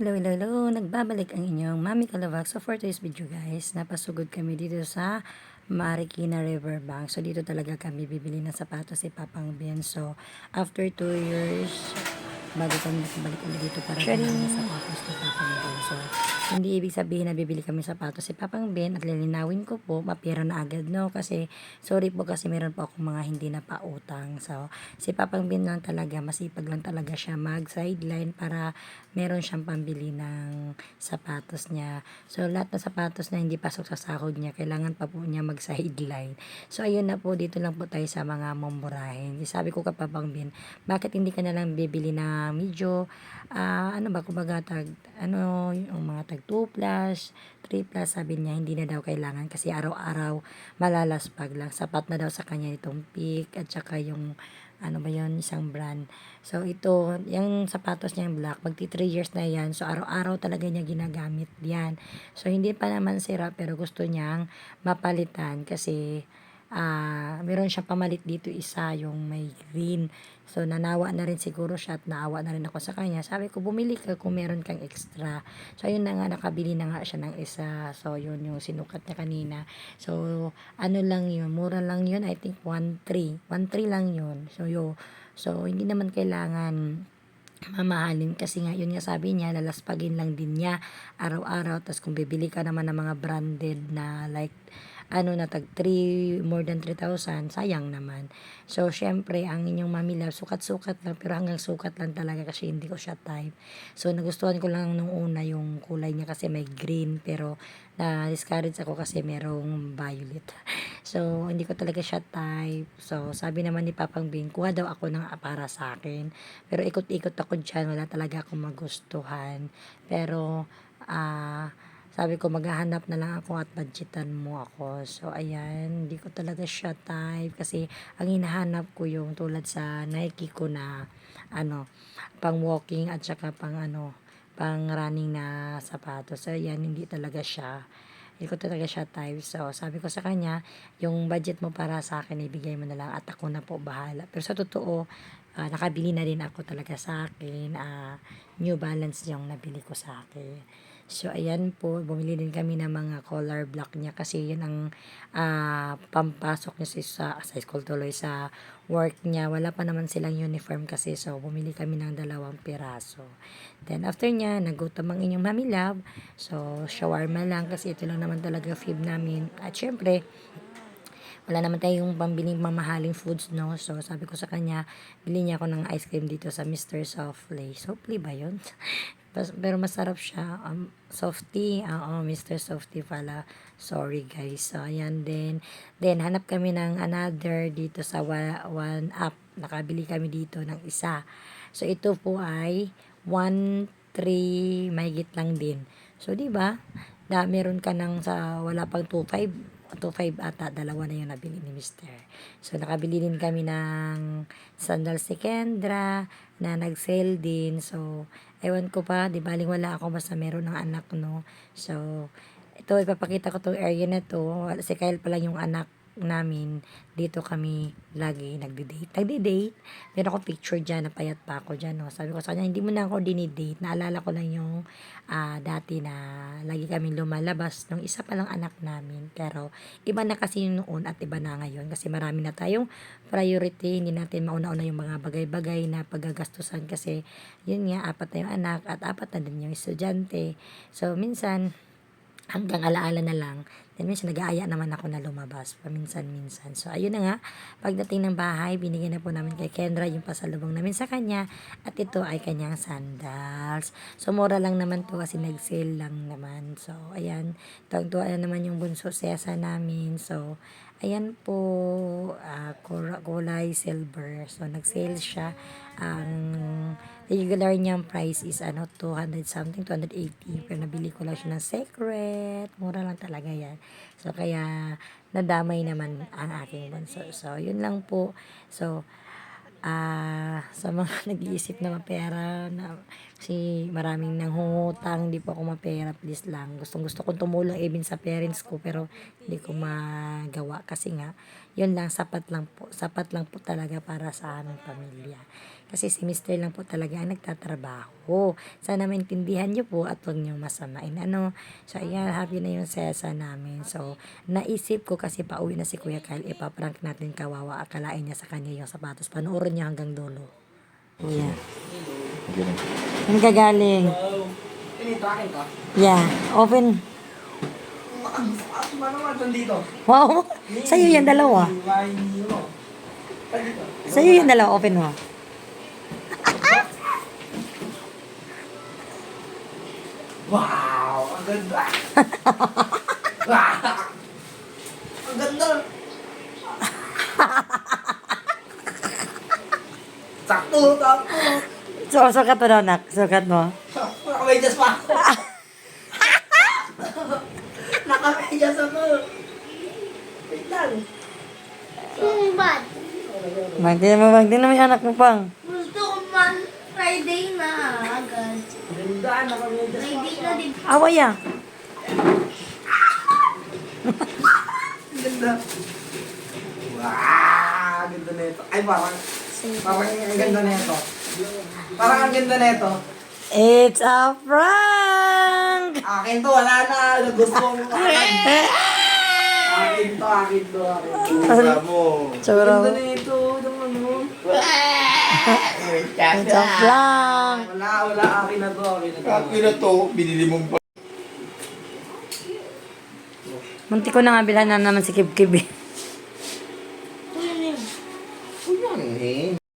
Hello, hello, hello. Nagbabalik ang inyong Mami Kalawak. So for today's video guys, napasugod kami dito sa Marikina Riverbank. So dito talaga kami bibili ng sapatos si Papang Ben. So after 2 years, bago kami nakabalik ulit dito para ng sapatos ni Papang Ben. So hindi ibig sabihin na bibili kami sapatos si Papang Ben at lilinawin ko po, mapira na agad no. Kasi sorry po kasi meron po akong mga hindi na pautang. So si Papang Ben lang talaga, masipag lang talaga siya mag-sideline para meron siyang pambili ng sapatos niya. So, lahat ng sapatos na hindi pasok sa sahod niya, kailangan pa po niya mag-sideline. So, ayun na po, dito lang po tayo sa mga mamurahin. Sabi ko kapapang bin, bakit hindi ka na lang bibili na medyo, ah, ano ba, kumbaga tag, ano, yung mga tag 2 plus, 3 plus, sabi niya, hindi na daw kailangan kasi araw-araw malalaspag lang. Sapat na daw sa kanya itong peak at saka yung ano ba yon isang brand. So, ito, yung sapatos niya yung black, magti 3 years na yan. So, araw-araw talaga niya ginagamit yan. So, hindi pa naman sira, pero gusto niyang mapalitan kasi ah meron siyang pamalit dito isa, yung may green. So, nanawa na rin siguro siya at naawa na rin ako sa kanya. Sabi ko, bumili ka kung meron kang extra. So, ayun na nga, nakabili na nga siya ng isa. So, yun yung sinukat niya kanina. So, ano lang yun, mura lang yun. I think 1.3. 1.3 lang yun. So, yo, so, hindi naman kailangan mamahalin kasi nga yun nga sabi niya lalaspagin lang din niya araw-araw tapos kung bibili ka naman ng mga branded na like ano na tag 3 more than 3,000 sayang naman. So syempre ang inyong mami love sukat-sukat lang pero hanggang sukat lang talaga kasi hindi ko siya type. So nagustuhan ko lang nung una yung kulay niya kasi may green pero na discourage ako kasi merong violet. So hindi ko talaga siya type. So sabi naman ni Papang Bin kuha daw ako ng para sa akin. Pero ikot-ikot ako dyan wala talaga akong magustuhan. Pero ah sabi ko maghahanap na lang ako at budgetan mo ako. So ayan, hindi ko talaga siya type kasi ang hinahanap ko yung tulad sa Nike ko na ano, pang walking at saka pang ano, pang running na sapatos. So ayan, hindi talaga siya. Hindi ko talaga siya type. So sabi ko sa kanya, yung budget mo para sa akin, ibigay mo na lang at ako na po bahala. Pero sa totoo, ah, nakabili na rin ako talaga sa akin. ah, New Balance yung nabili ko sa akin. So, ayan po, bumili din kami ng mga color block niya kasi yun ang ah, pampasok niya sa, sa school tuloy sa work niya. Wala pa naman silang uniform kasi so bumili kami ng dalawang piraso. Then after niya, nagutom ang inyong mami love. So, shawarma lang kasi ito lang naman talaga fib namin. At syempre, wala naman tayong pambiling mamahaling foods, no? So, sabi ko sa kanya, bili niya ako ng ice cream dito sa Mr. Softly. Softly ba yun? Pero masarap siya. Um, softy. Oo, Mr. Softy pala. Sorry guys. So, ayan din. Then, hanap kami ng another dito sa One Up. Nakabili kami dito ng isa. So, ito po ay 1.3 mahigit lang din. So, di ba? Da, meron ka ng sa wala pang 2.5 2.5 ata, dalawa na yung nabili ni Mr. So, nakabili din kami ng sandal si Kendra na nag-sale din. So, ewan ko pa, di baling wala ako basta meron ng anak, no? So, ito, ipapakita ko tong area na to. Si Kyle pa lang yung anak namin. Dito kami lagi nagde-date. Nagde-date. Meron ako picture dyan, napayat pa ako dyan, no? Sabi ko sa kanya, hindi mo na ako dinidate. Naalala ko lang yung ah, dati na lagi kami lumalabas nung isa pa lang anak namin. Pero, iba na kasi yung noon at iba na ngayon. Kasi marami na tayong priority. Hindi natin mauna-una yung mga bagay-bagay na paggagastusan kasi yun nga, apat na yung anak at apat na din yung estudyante. So, minsan, hanggang alaala na lang. Then minsan nag-aaya naman ako na lumabas paminsan-minsan. So ayun na nga, pagdating ng bahay, binigyan na po namin kay Kendra yung pasalubong namin sa kanya at ito ay kanyang sandals. So mura lang naman to kasi nag-sale lang naman. So ayan, tuwang-tuwa na naman yung bunso sesa namin. So ayan po, kura- kulay silver. So nag-sale siya. Ang regular niyang price is ano 200 something 280 pero nabili ko lang siya ng secret. Mura lang talaga yan. So kaya nadamay naman ang aking bunso. So yun lang po. So ah sa mga nag-iisip na mapera na kasi maraming nanghungutang hindi po ako mapera please lang gustong gusto kong tumulong even sa parents ko pero hindi ko magawa kasi nga yun lang sapat lang po sapat lang po talaga para sa aming pamilya Kasi si Mr. lang po talaga ang nagtatrabaho. Sana maintindihan niyo po at huwag niyo masamain. Ano? So, ayan, happy na yung sesa namin. So, naisip ko kasi pauwi na si Kuya Kyle, ipaprank natin kawawa. Akalain niya sa kanya yung sapatos. Panoorin niya hanggang dulo. Yeah. Saan ka galing? Pinito, akin to. Yeah. Open. Ano dito? Wow. Sa'yo yan dalawa. Sa'yo yan dalawa. Open mo. Wow! Ang ganda! Ang ganda! Sakto! Sakto! So, sukat mo daw, nak. Sukat mo. Nakamedyas pa ako! Nakamedyas ako! Wait lang! Yung bad. Magdi mo, magdi na may anak mo pang. Gusto ko man Friday na agad. Friday na din. Away ah. Ganda! Wow! Ganda na ito. Ay, parang... Parang ang ganda na ito. Parang ang ganda na ito. It's a prank! Akin to, wala na. Gusto mo. Akin to, akin to, akin to. Mo. Tsura mo. Ganda na ito. Ano. It's a prank! Wala, wala. Akin na to, akin na to. Akin na to, binili mong pa. Munti ko na nga bilhan na naman si Kib Kib. eh.